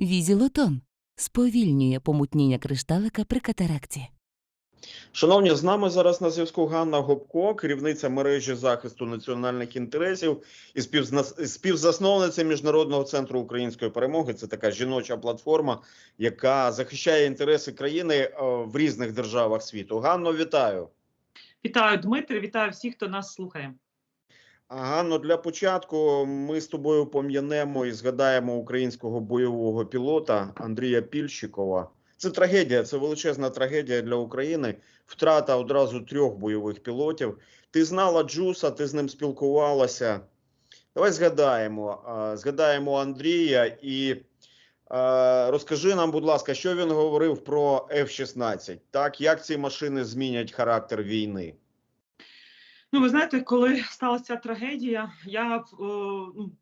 Візілотон сповільнює помутніння кришталика при катаракті. Шановні, з нами зараз на зв'язку Ганна Гопко, керівниця мережі захисту національних інтересів і співзасновниця міжнародного центру української перемоги. Це така жіноча платформа, яка захищає інтереси країни е, в різних державах світу. Ганно, вітаю. Вітаю, Дмитре, вітаю всіх, хто нас слухає. А, Ганно, для початку ми з тобою пом'янемо і згадаємо українського бойового пілота Андрія Пільщикова. Це трагедія, це величезна трагедія для України. Втрата одразу трьох бойових пілотів. Ти знала Джуса, ти з ним спілкувалася. Давай згадаємо. Згадаємо Андрія і розкажи нам, будь ласка, що він говорив про F-16. Так, як ці машини змінять характер війни? Ну, ви знаєте, коли сталася трагедія, я е, ну,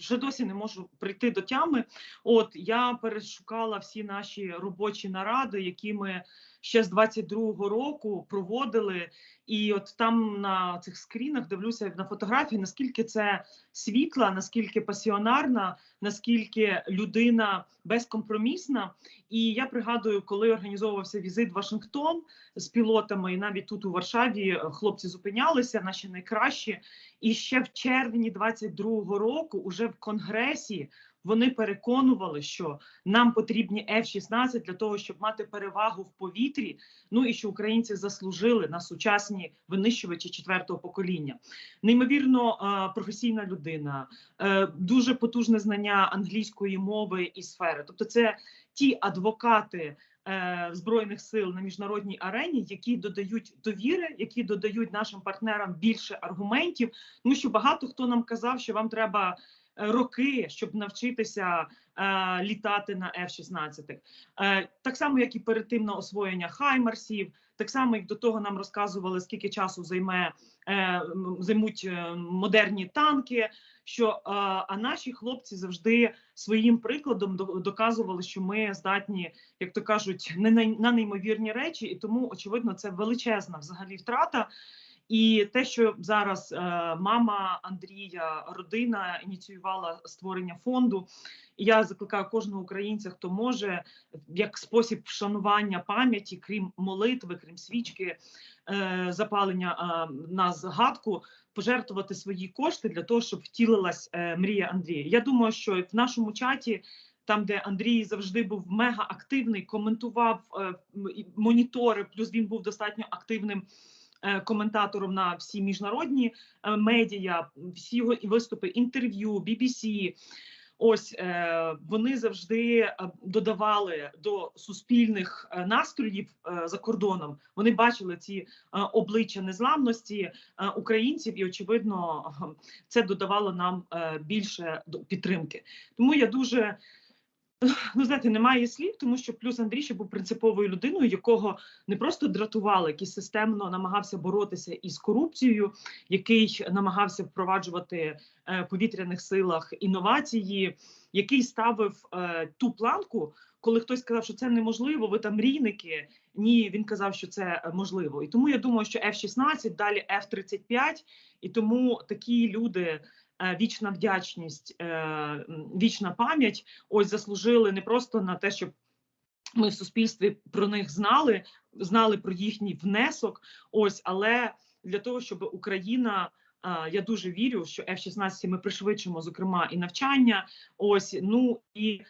вже досі не можу прийти до тями. От я перешукала всі наші робочі наради, які ми ще з 22-го року проводили. І от там на цих скрінах дивлюся на фотографії, наскільки це світла, наскільки пасіонарна, наскільки людина безкомпромісна. І я пригадую, коли організовувався візит в Вашингтон з пілотами, і навіть тут у Варшаві хлопці зупинялися, наші найкращі. І ще в червні 22-го року, уже в конгресі, вони переконували, що нам потрібні F-16 для того, щоб мати перевагу в повітрі. Ну і що українці заслужили на сучасні винищувачі четвертого покоління. Неймовірно е, професійна людина, е, дуже потужне знання англійської мови і сфери. Тобто, це ті адвокати. е, Збройних сил на міжнародній арені, які додають довіри, які додають нашим партнерам більше аргументів. Тому що багато хто нам казав, що вам треба роки, щоб навчитися е, літати на F-16. Е, так само, як і перед тим на освоєння Хаймарсів, так само як до того нам розказували, скільки часу займе е, займуть е, модерні танки. Що е, а наші хлопці завжди своїм прикладом до- доказували, що ми здатні, як то кажуть, не най- на неймовірні речі, і тому очевидно це величезна взагалі втрата. І те, що зараз е, мама Андрія, родина ініціювала створення фонду. Я закликаю кожного українця, хто може, як спосіб вшанування пам'яті, крім молитви, крім свічки, е, запалення е, на згадку, пожертвувати свої кошти для того, щоб втілилась мрія Андрія. Я думаю, що в нашому чаті. Там, де Андрій завжди був мега активний, коментував монітори, плюс він був достатньо активним коментатором на всі міжнародні е, медіа, всі його виступи, інтерв'ю, BBC. Ось е, вони завжди е, додавали до суспільних е, настроїв е, за кордоном. Вони бачили ці е, обличчя незламності е, українців, і очевидно, е, це додавало нам е, більше підтримки. Тому я дуже ну знаєте, немає слів, тому що плюс Андрій ще був принциповою людиною, якого не просто дратували, який системно намагався боротися із корупцією, який намагався впроваджувати е, в повітряних силах інновації, який ставив е, ту планку, коли хтось сказав, що це неможливо, ви там мрійники. Ні, він казав, що це можливо. І тому я думаю, що F-16, далі F-35, і тому такі люди. Е, Вічна вдячність, е, вічна пам'ять ось заслужили не просто на те, щоб ми в суспільстві про них знали, знали про їхній внесок. Ось, але для того, щоб Україна. Я дуже вірю, що F-16 ми пришвидшимо, зокрема, і навчання. Ось ну і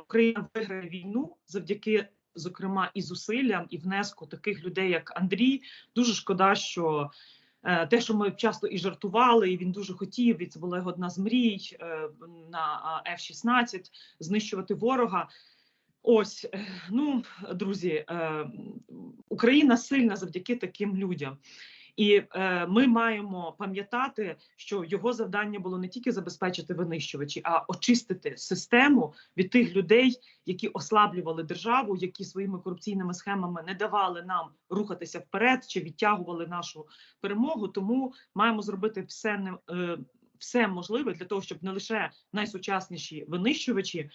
Україна виграє війну завдяки, зокрема, і зусиллям, і внеску таких людей, як Андрій. Дуже шкода, що е, те, що ми часто і жартували, і він дуже хотів, і це була його одна з мрій е, на а, F-16 знищувати ворога. Ось е, ну друзі, е, Україна сильна завдяки таким людям. І е, ми маємо пам'ятати, що його завдання було не тільки забезпечити винищувачі, а очистити систему від тих людей, які ослаблювали державу, які своїми корупційними схемами не давали нам рухатися вперед чи відтягували нашу перемогу. Тому маємо зробити все не е, все можливе для того, щоб не лише найсучасніші винищувачі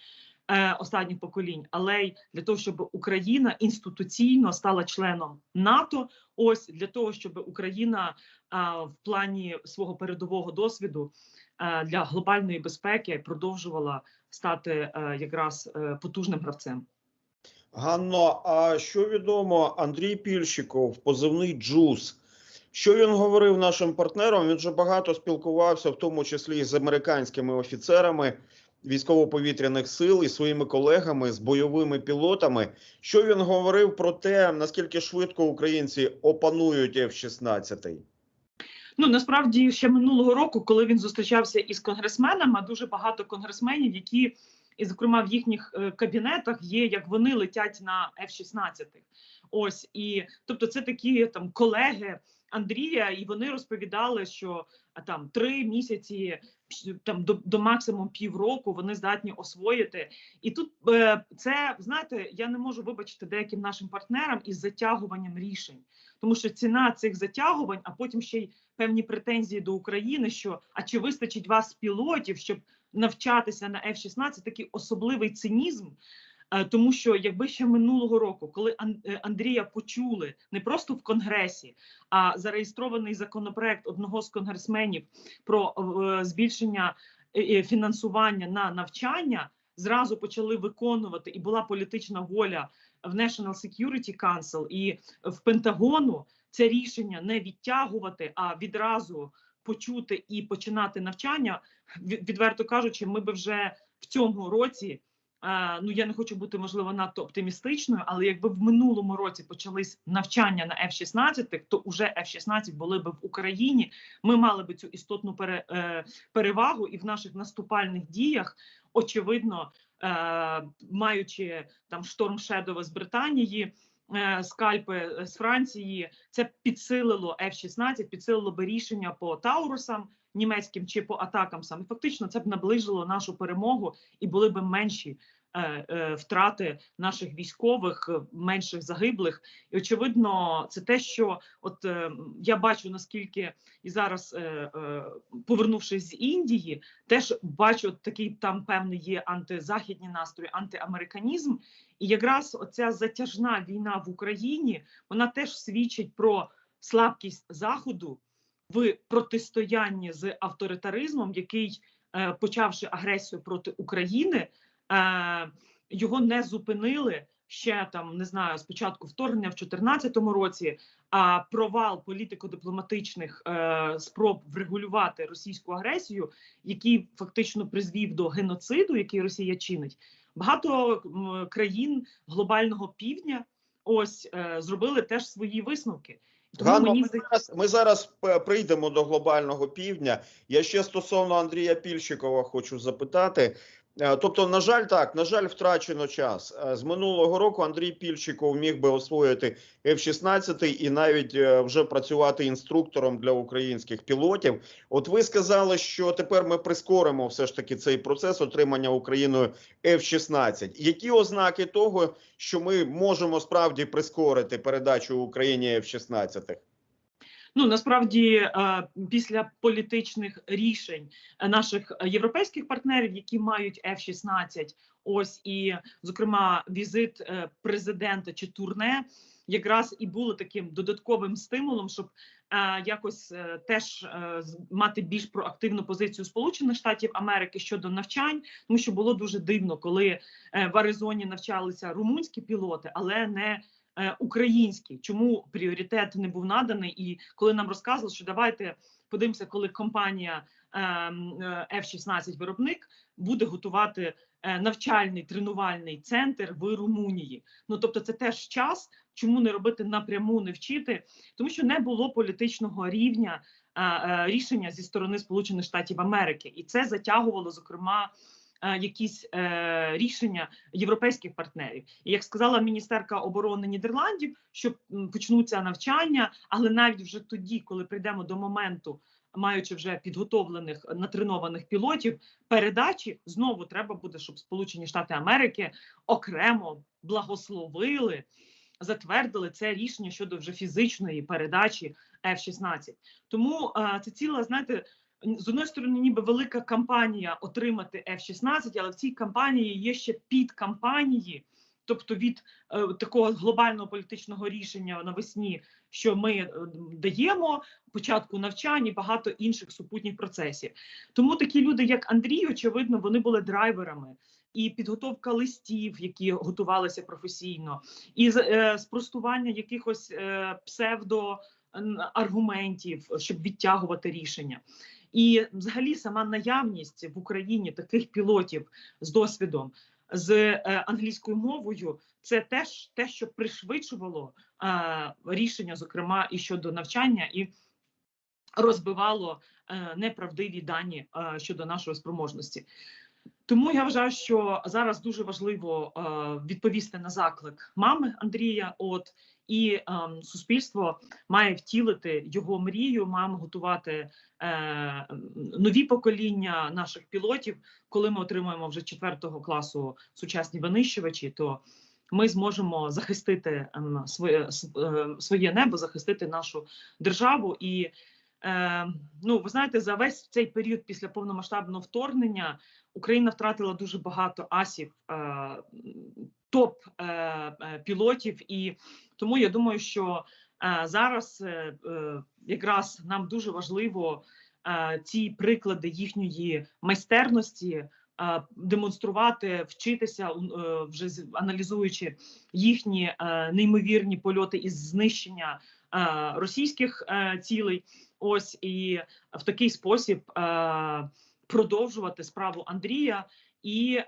останніх поколінь, але й для того, щоб Україна інституційно стала членом НАТО. Ось для того, щоб Україна а, в плані свого передового досвіду е, для глобальної безпеки продовжувала стати е, якраз е, потужним гравцем. Ганно, а що відомо Андрій Пільщиков, позивний Джус? Що він говорив нашим партнерам? Він же багато спілкувався, в тому числі з американськими офіцерами військово-повітряних сил і своїми колегами з бойовими пілотами. Що він говорив про те, наскільки швидко українці опанують F-16? Ну насправді ще минулого року, коли він зустрічався із конгресменами, дуже багато конгресменів, які і, зокрема, в їхніх е, кабінетах є, як вони летять на F-16. Ось і тобто, це такі там колеги Андрія, і вони розповідали, що там три місяці, там до, до максимум півроку вони здатні освоїти. І тут е, це знаєте, я не можу вибачити деяким нашим партнерам із затягуванням рішень, тому що ціна цих затягувань, а потім ще й певні претензії до України, що а чи вистачить вас пілотів, щоб навчатися на F-16, такий особливий цинізм. Е, Тому що якби ще минулого року, коли е, Андрія почули не просто в конгресі, а зареєстрований законопроект одного з конгресменів про е, збільшення фінансування на навчання, зразу почали виконувати, і була політична воля в National Security Council і в Пентагону це рішення не відтягувати, а відразу почути і починати навчання. Відверто кажучи, ми би вже в цьому році. Ну, я не хочу бути можливо надто оптимістичною, але якби в минулому році почались навчання на F-16, то вже F-16 були б в Україні. Ми мали би цю істотну е, перевагу, і в наших наступальних діях, очевидно, е, маючи там шторм Шедова з Британії, е, скальпи з Франції, це підсилило F-16, підсилило би рішення по Таурусам німецьким чи по атакам саме. Фактично, це б наближило нашу перемогу і були б менші. е, е, Втрати наших військових, е, менших загиблих, і очевидно, це те, що от е, я бачу наскільки і зараз, е, е, повернувшись з Індії, теж бачу такий там певний є антизахідні настрої, антиамериканізм. І якраз оця затяжна війна в Україні вона теж свідчить про слабкість заходу в протистоянні з авторитаризмом, який, е, почавши агресію проти України, е, його не зупинили ще там, не знаю, спочатку вторгнення в 2014 році. А провал політико-дипломатичних е, спроб врегулювати російську агресію, який фактично призвів до геноциду, який Росія чинить, багато країн глобального півдня ось зробили теж свої висновки. Ганно, ми зараз, ми зараз е, прийдемо до глобального півдня. Я ще стосовно Андрія Пільщикова хочу запитати. Е, Тобто, на жаль, так, на жаль, втрачено час. Е, З минулого року Андрій Пільщиков міг би освоїти F-16 і навіть е, вже працювати інструктором для українських пілотів. От ви сказали, що тепер ми прискоримо все ж таки цей процес отримання Україною F-16. Які ознаки того, що ми можемо справді прискорити передачу Україні F-16? Ну насправді е, після політичних рішень е, наших європейських партнерів, які мають F-16, ось і зокрема візит е, президента чи турне, якраз і було таким додатковим стимулом, щоб якось теж мати більш проактивну позицію Сполучених Штатів Америки щодо навчань, тому що було дуже дивно, коли в Аризоні навчалися румунські пілоти, але не е, українські. Чому пріоритет не був наданий? І коли нам розказували, що давайте подивимося, коли компанія ем, е, F-16 виробник буде готувати е, навчальний тренувальний центр в Румунії. Ну тобто, це теж час. Чому не робити напряму, не вчити? Тому що не було політичного рівня е, е, рішення зі сторони Сполучених Штатів Америки, і це затягувало зокрема. Е, Якісь е, рішення європейських партнерів, і як сказала міністерка оборони Нідерландів, що почнуться навчання, але навіть вже тоді, коли прийдемо до моменту, маючи вже підготовлених натренованих пілотів, передачі знову треба буде, щоб Сполучені Штати Америки окремо благословили, затвердили це рішення щодо вже фізичної передачі F-16. Тому е, це ціла, знаєте. З одної сторони, ніби велика кампанія отримати F-16, але в цій кампанії є ще підкампанії, Тобто від е, такого глобального політичного рішення навесні, що ми е, даємо початку навчань і багато інших супутніх процесів. Тому такі люди, як Андрій, очевидно, вони були драйверами. І підготовка листів, які готувалися професійно, і е, спростування якихось е, псевдо н- аргументів, щоб відтягувати рішення. І взагалі сама наявність в Україні таких пілотів з досвідом з е, англійською мовою, це теж те, що пришвидшувало рішення, зокрема і щодо навчання, і розбивало е, неправдиві дані е, щодо нашої спроможності. Тому я вважаю, що зараз дуже важливо е, відповісти на заклик мами Андрія. От і ем, суспільство має втілити його мрію, маємо готувати е, нові покоління наших пілотів. Коли ми отримаємо вже четвертого класу сучасні винищувачі, то ми зможемо захистити ем, своє е, своє небо, захистити нашу державу. І е, ну, ви знаєте, за весь цей період після повномасштабного вторгнення Україна втратила дуже багато асів, е, топ е, е, пілотів, і тому я думаю, що е, зараз якраз нам дуже важливо ці приклади їхньої майстерності. Демонструвати, вчитися, вже аналізуючи їхні неймовірні польоти із знищення російських цілей. Ось і в такий спосіб продовжувати справу Андрія. І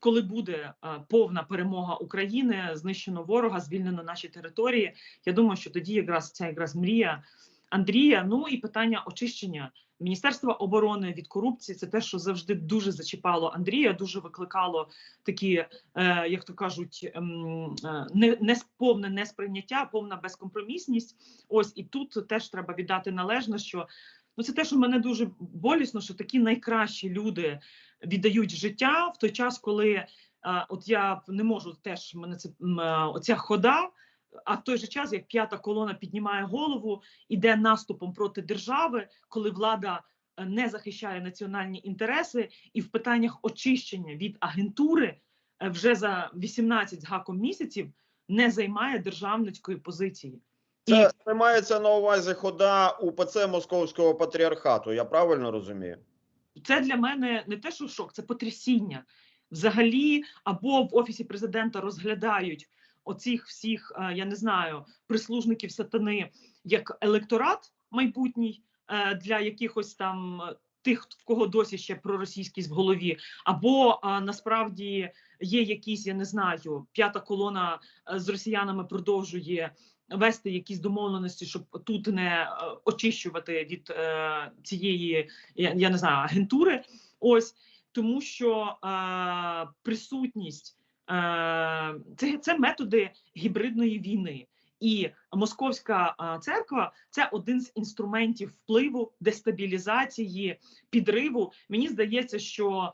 коли буде повна перемога України, знищено ворога, звільнено наші території. Я думаю, що тоді якраз ця якраз мрія Андрія. Ну і питання очищення Міністерства оборони від корупції. Це те, що завжди дуже зачіпало Андрія, дуже викликало такі, е, як то кажуть, ем, е, не, не повне несприйняття, повна безкомпромісність. Ось і тут теж треба віддати належне, що ну це те, що мене дуже болісно, що такі найкращі люди віддають життя в той час, коли е, от я не можу теж мене це е, оця хода. А в той же час, як п'ята колона піднімає голову, іде наступом проти держави, коли влада е, не захищає національні інтереси, і в питаннях очищення від агентури вже за 18 з гаком місяців не займає державницької позиції. Це це мається на увазі хода УПЦ Московського патріархату. Я правильно розумію? Це для мене не те, що шок, це потрясіння. Взагалі, або в офісі президента розглядають оцих всіх, е, я не знаю, прислужників сатани як електорат майбутній е, для якихось там е, тих, в кого досі ще проросійськість в голові, або насправді є якісь, я не знаю, п'ята колона з росіянами продовжує вести якісь домовленості, щоб тут не е, очищувати від е, цієї я, не знаю агентури. Ось тому, що е, присутність це, це методи гібридної війни. І московська церква це один з інструментів впливу, дестабілізації, підриву. Мені здається, що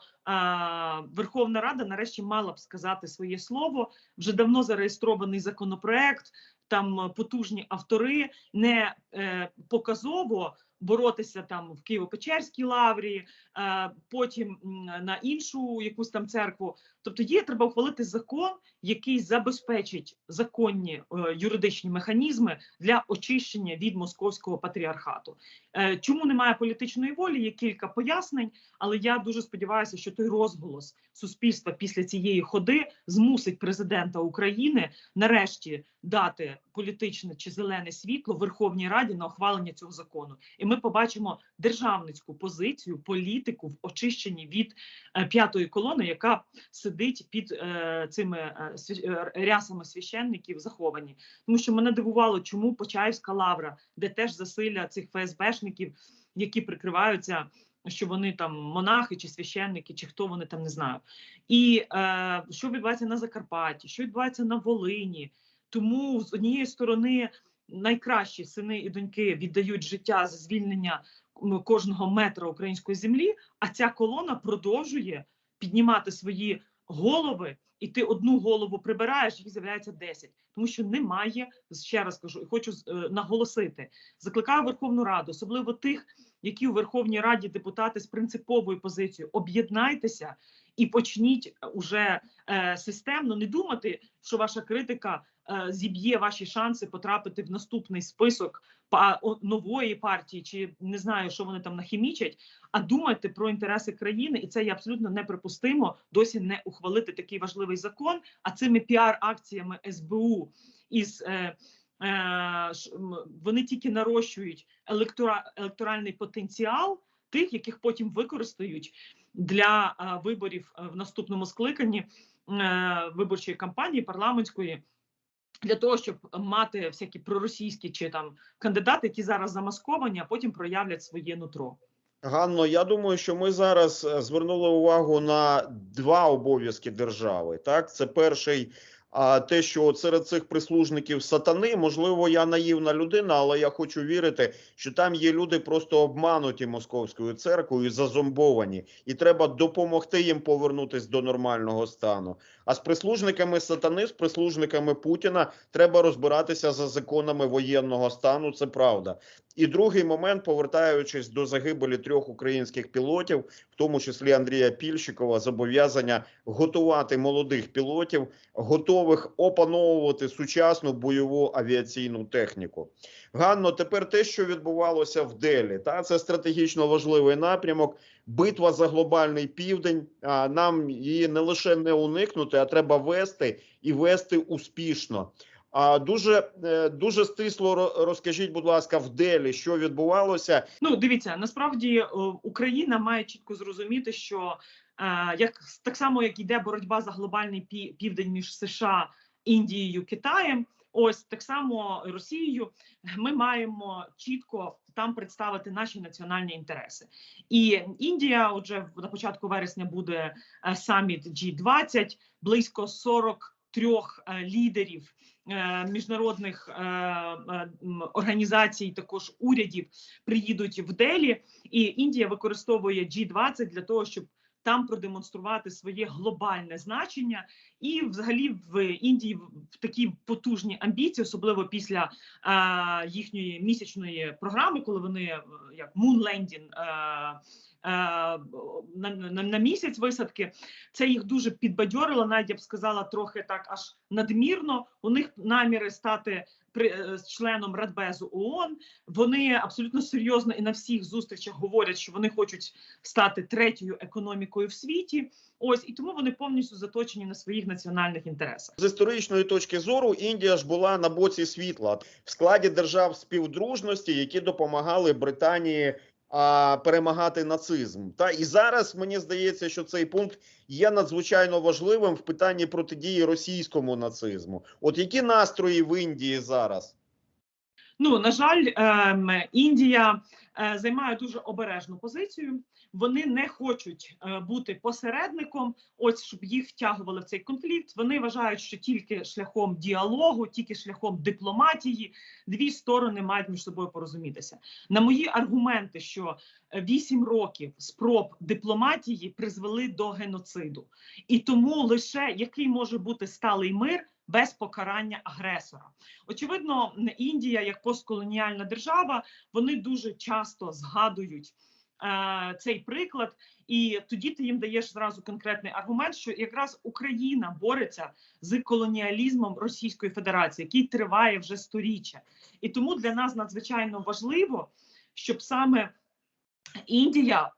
Верховна Рада нарешті мала б сказати своє слово. Вже давно зареєстрований законопроект. Там е, потужні автори не е, показово боротися там в Києво-Печерській лаврі, е, потім на іншу якусь там церкву. Тобто є треба ухвалити закон, який забезпечить законні е, юридичні механізми для очищення від московського патріархату. Е, чому немає політичної волі? Є кілька пояснень, але я дуже сподіваюся, що той розголос суспільства після цієї ходи змусить президента України нарешті дати політичне чи зелене світло Верховній Раді на ухвалення цього закону. І ми побачимо державницьку позицію, політику в очищенні від е, п'ятої колони, яка сидить під е, цими е, е, рясами священників заховані. Тому що мене дивувало, чому Почаївська лавра, де теж засилля цих ФСБшників, які прикриваються. Що вони там монахи чи священники, чи хто вони там не знаю, і е, що відбувається на Закарпатті, що відбувається на Волині. Тому з однієї сторони найкращі сини і доньки віддають життя за звільнення кожного метра української землі. А ця колона продовжує піднімати свої голови, і ти одну голову прибираєш, їх з'являється 10. Тому що немає ще раз кажу, і хочу е, наголосити. Закликаю Верховну Раду, особливо тих, які у Верховній Раді депутати з принциповою позицією, об'єднайтеся і почніть уже е, системно не думати, що ваша критика зіб'є ваші шанси потрапити в наступний список нової партії, чи не знаю, що вони там нахімічать, а думайте про інтереси країни, і це є абсолютно неприпустимо досі не ухвалити такий важливий закон. А цими піар-акціями СБУ із е, е, вони тільки нарощують електора, електоральний потенціал тих, яких потім використають для е, виборів е, в наступному скликанні е, виборчої кампанії парламентської. Для того щоб мати всякі проросійські чи там кандидати, які зараз замасковані, а потім проявлять своє нутро. Ганно, я думаю, що ми зараз е, звернули увагу на два обов'язки держави. Так, це перший. А те, що серед цих прислужників сатани, можливо, я наївна людина, але я хочу вірити, що там є люди просто обмануті московською церквою, зазомбовані, і треба допомогти їм повернутись до нормального стану. А з прислужниками сатани, з прислужниками Путіна, треба розбиратися за законами воєнного стану. Це правда. І другий момент, повертаючись до загибелі трьох українських пілотів, в тому числі Андрія Пільщикова, зобов'язання готувати молодих пілотів, готових опановувати сучасну бойову авіаційну техніку. Ганно, тепер те, що відбувалося в Делі, та це стратегічно важливий напрямок. Битва за глобальний південь. А нам її не лише не уникнути, а треба вести і вести успішно. А дуже е, дуже стисло розкажіть, будь ласка, в Делі, що відбувалося, Ну, дивіться, насправді е, Україна має чітко зрозуміти, що е, як так само як йде боротьба за глобальний південь між США, Індією, Китаєм, ось так само Росією, ми маємо чітко там представити наші національні інтереси. І Індія, отже, на початку вересня буде саміт G20, близько 43 е, лідерів. Е, Міжнародних е, організацій, також урядів приїдуть в Делі, і Індія використовує G20 для того, щоб там продемонструвати своє глобальне значення, і взагалі в Індії в- такі потужні амбіції, особливо після е, їхньої місячної програми, коли вони е, як Moon Landing, е, на, на, на місяць висадки. Це їх дуже підбадьорило, навіть я б сказала, трохи так аж надмірно. У них наміри стати при е, членом Радбезу ООН. Вони абсолютно серйозно і на всіх зустрічах говорять, що вони хочуть стати третьою економікою в світі. Ось і тому вони повністю заточені на своїх національних інтересах. з історичної точки зору. Індія ж була на боці світла в складі держав співдружності, які допомагали Британії. А перемагати нацизм, та і зараз мені здається, що цей пункт є надзвичайно важливим в питанні протидії російському нацизму. От які настрої в Індії зараз? Ну на жаль, ем, Індія е, займає дуже обережну позицію. Вони не хочуть е, бути посередником, ось щоб їх втягували в цей конфлікт. Вони вважають, що тільки шляхом діалогу, тільки шляхом дипломатії дві сторони мають між собою порозумітися. На мої аргументи, що е, вісім років спроб дипломатії призвели до геноциду, і тому лише який може бути сталий мир без покарання агресора. Очевидно, Індія як постколоніальна держава, вони дуже часто згадують цей приклад, і тоді ти їм даєш зразу конкретний аргумент, що якраз Україна бореться з колоніалізмом Російської Федерації, який триває вже сторіччя. І тому для нас надзвичайно важливо, щоб саме Індія,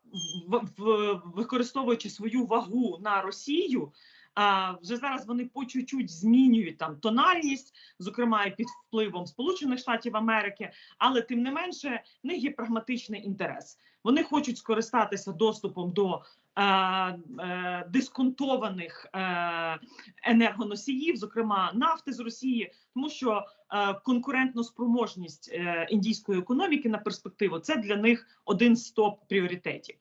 використовуючи свою вагу на Росію, а вже зараз вони по чуть-чуть змінюють там тональність, зокрема і під впливом Сполучених Штатів Америки, але тим не менше в них є прагматичний інтерес. Вони хочуть скористатися доступом до е, е, дисконтованих е, енергоносіїв, зокрема нафти з Росії, тому що е, конкурентну спроможність е, індійської економіки на перспективу це для них один з топ пріоритетів.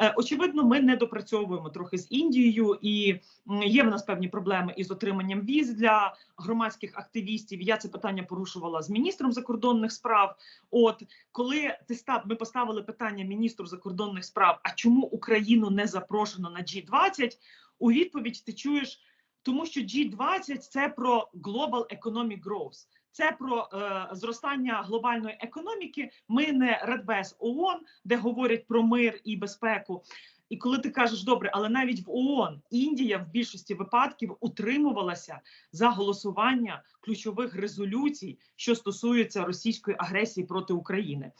Е, Очевидно, ми не допрацьовуємо трохи з Індією, і є в нас певні проблеми із отриманням віз для громадських активістів. Я це питання порушувала з міністром закордонних справ. От коли ти став, ми поставили питання міністру закордонних справ: а чому Україну не запрошено на G20? У відповідь ти чуєш, тому що G20 – це про Global Economic Growth. Це про е, зростання глобальної економіки. Ми не Радбез ООН, де говорять про мир і безпеку. І коли ти кажеш, добре, але навіть в ООН Індія в більшості випадків утримувалася за голосування ключових резолюцій, що стосуються російської агресії проти України.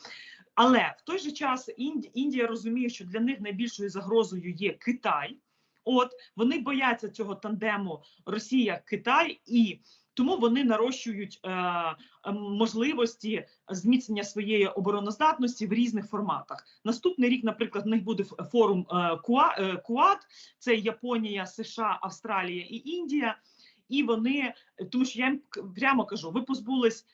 Але в той же час Індія розуміє, що для них найбільшою загрозою є Китай. От вони бояться цього тандему Росія-Китай, і тому вони нарощують е, е, можливості зміцнення своєї обороноздатності в різних форматах. Наступний рік, наприклад, в них буде форум е, Куа- е, Куад, це Японія, США, Австралія і Індія. І вони, тому що я їм прямо кажу, ви позбулись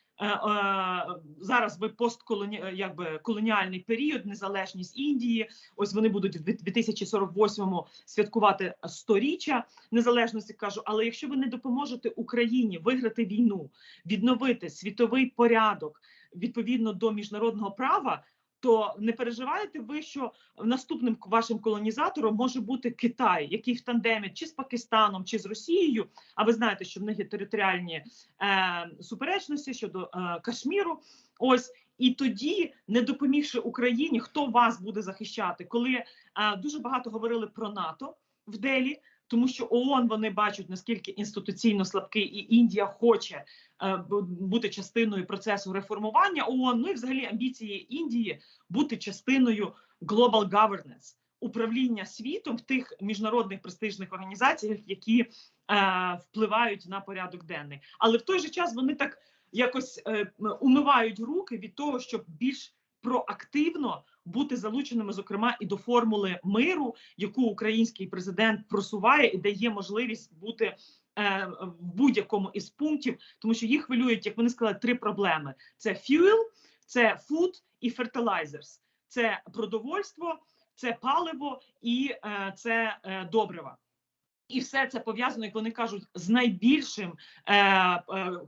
зараз. Ви постколоні, е, якби колоніальний період, незалежність Індії. Ось вони будуть в 2048-му святкувати сторіччя незалежності. Кажу, але якщо ви не допоможете Україні виграти війну, відновити світовий порядок відповідно до міжнародного права. То не переживаєте ви, що наступним вашим колонізатором може бути Китай, який в тандемі чи з Пакистаном, чи з Росією. А ви знаєте, що в них є територіальні е, суперечності щодо е, Кашміру. Ось і тоді, не допомігши Україні, хто вас буде захищати, коли е, дуже багато говорили про НАТО в Делі. Тому що ООН вони бачать наскільки інституційно слабкий, і Індія хоче е, бути частиною процесу реформування ООН. Ну і взагалі амбіції Індії бути частиною global governance, управління світом в тих міжнародних престижних організаціях, які е, впливають на порядок денний. Але в той же час вони так якось е, умивають руки від того, щоб більш проактивно бути залученими, зокрема, і до формули миру, яку український президент просуває і дає можливість бути е, в будь-якому із пунктів, тому що їх хвилюють, як вони сказали, три проблеми: це fuel, це food і fertilizers. Це продовольство, це паливо і е, це е, добрива. І все це пов'язано, як вони кажуть, з найбільшим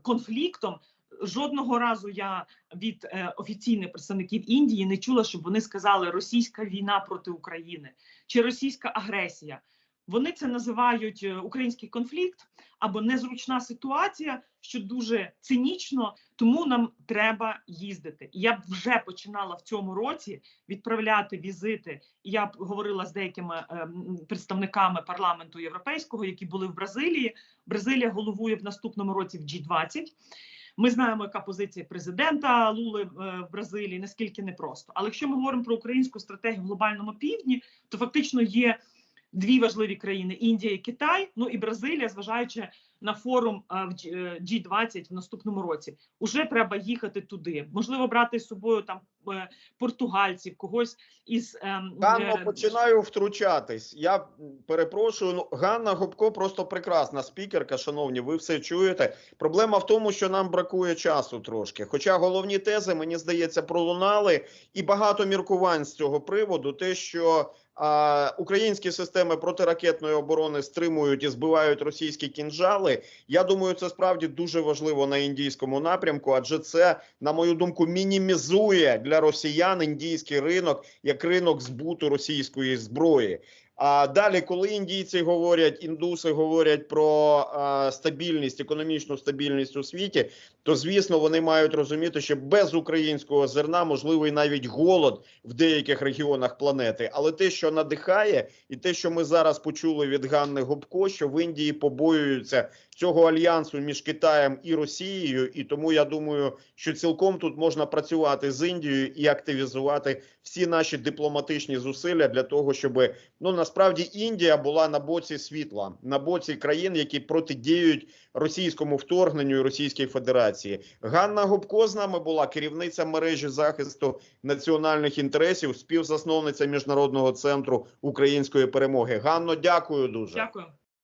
конфліктом. Жодного разу я від е, офіційних представників Індії не чула, щоб вони сказали російська війна проти України чи російська агресія. Вони це називають е, український конфлікт або незручна ситуація, що дуже цинічно, тому нам треба їздити. Я б вже починала в цьому році відправляти візити. Я говорила з деякими е, представниками парламенту європейського, які були в Бразилії. Бразилія головує в наступному році в G20. Ми знаємо, яка позиція президента Лули е, в Бразилії, наскільки непросто. Але якщо ми говоримо про українську стратегію в глобальному півдні, то фактично є дві важливі країни: Індія і Китай, ну і Бразилія, зважаючи на форум е, в G- е, G20 в наступному році. Уже треба їхати туди. Можливо, брати з собою там е, португальців, когось із ем, Ганно, е, починаю втручатись. Я перепрошую. Ну, Ганна Гопко просто прекрасна спікерка. Шановні, ви все чуєте. Проблема в тому, що нам бракує часу трошки. Хоча головні тези, мені здається, пролунали, і багато міркувань з цього приводу. Те, що українські системи протиракетної оборони стримують і збивають російські кінжали. Я думаю, це справді дуже важливо на індійському напрямку, адже це, на мою думку, мінімізує для росіян індійський ринок як ринок збуту російської зброї. А далі, коли індійці говорять, індуси говорять про а, стабільність, економічну стабільність у світі, то звісно вони мають розуміти, що без українського зерна можливий навіть голод в деяких регіонах планети. Але те, що надихає, і те, що ми зараз почули від Ганни Гопко, що в Індії побоюються цього альянсу між Китаєм і Росією, і тому я думаю, що цілком тут можна працювати з Індією і активізувати всі наші дипломатичні зусилля для того, щоб ну насправді Індія була на боці світла, на боці країн, які протидіють російському вторгненню і Російській Федерації. Ганна Гопко з нами була керівниця мережі захисту національних інтересів, співзасновниця міжнародного центру української перемоги. Ганно, дякую дуже. Дякую.